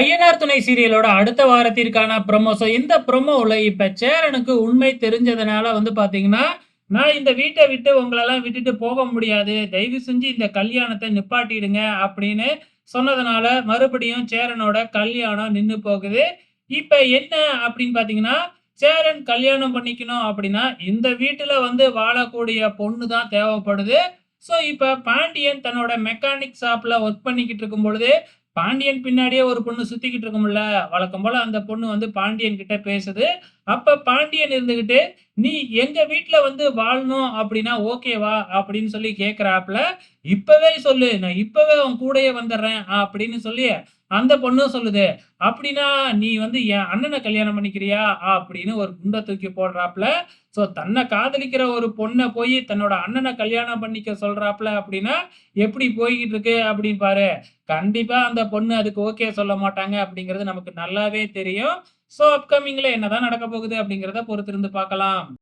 ஐயனார் துணை சீரியலோட அடுத்த வாரத்திற்கான promo. So இந்த ப்ரொமோவில் இப்போ சேரனுக்கு உண்மை தெரிஞ்சதுனால வந்து பார்த்தீங்கன்னா, "நான் இந்த வீட்டை விட்டு உங்களெல்லாம் விட்டுட்டு போக முடியாது. தயவு செஞ்சு இந்த கல்யாணத்தை நிப்பாட்டிடுங்க" அப்படின்னு சொன்னதுனால, மறுபடியும் சேரனோட கல்யாணம் நின்று போகுது. இப்போ என்ன அப்படின்னு பார்த்தீங்கன்னா, சேரன் கல்யாணம் பண்ணிக்கணும் அப்படின்னா, இந்த வீட்டில் வந்து வாழக்கூடிய பொண்ணு தான் தேவைப்படுது. ஸோ இப்போ பாண்டியன் தன்னோட மெக்கானிக் ஷாப்பில் ஒர்க் பண்ணிக்கிட்டு இருக்கும் பொழுது, பாண்டியன் பின்னாடியே ஒரு பொண்ணு சுத்திக்கிட்டு இருக்கும்ல. வழக்கம் போல அந்த பொண்ணு வந்து பாண்டியன் கிட்ட பேசுது. அப்ப பாண்டியன் இருந்துகிட்டு, "நீ எங்க வீட்டுல வந்து வாழணும் அப்படின்னா ஓகேவா?" அப்படின்னு சொல்லி கேட்கிறாப்ல. "இப்பவே சொல்லு. நான் இப்பவே உன் கூடயே வந்துடுறேன் அப்படின்னு சொல்லி அந்த பொண்ணும் சொல்லுது. "அப்படின்னா நீ வந்து என் அண்ணனை கல்யாணம் பண்ணிக்கிறியா?" அப்படின்னு ஒரு குண்டை தூக்கி போடுறாப்ல. ஸோ தன்னை காதலிக்கிற ஒரு பொண்ண போய் தன்னோட அண்ணனை கல்யாணம் பண்ணிக்க சொல்றாப்புல அப்படின்னா, எப்படி போய்கிட்டு இருக்கு அப்படின்னு பாரு. கண்டிப்பா அந்த பொண்ணு அதுக்கு ஓகே சொல்ல மாட்டாங்க அப்படிங்கிறது நமக்கு நல்லாவே தெரியும். ஸோ அப்கமிங்ல என்னதான் நடக்க போகுது அப்படிங்கிறத பொறுத்திருந்து பார்க்கலாம்.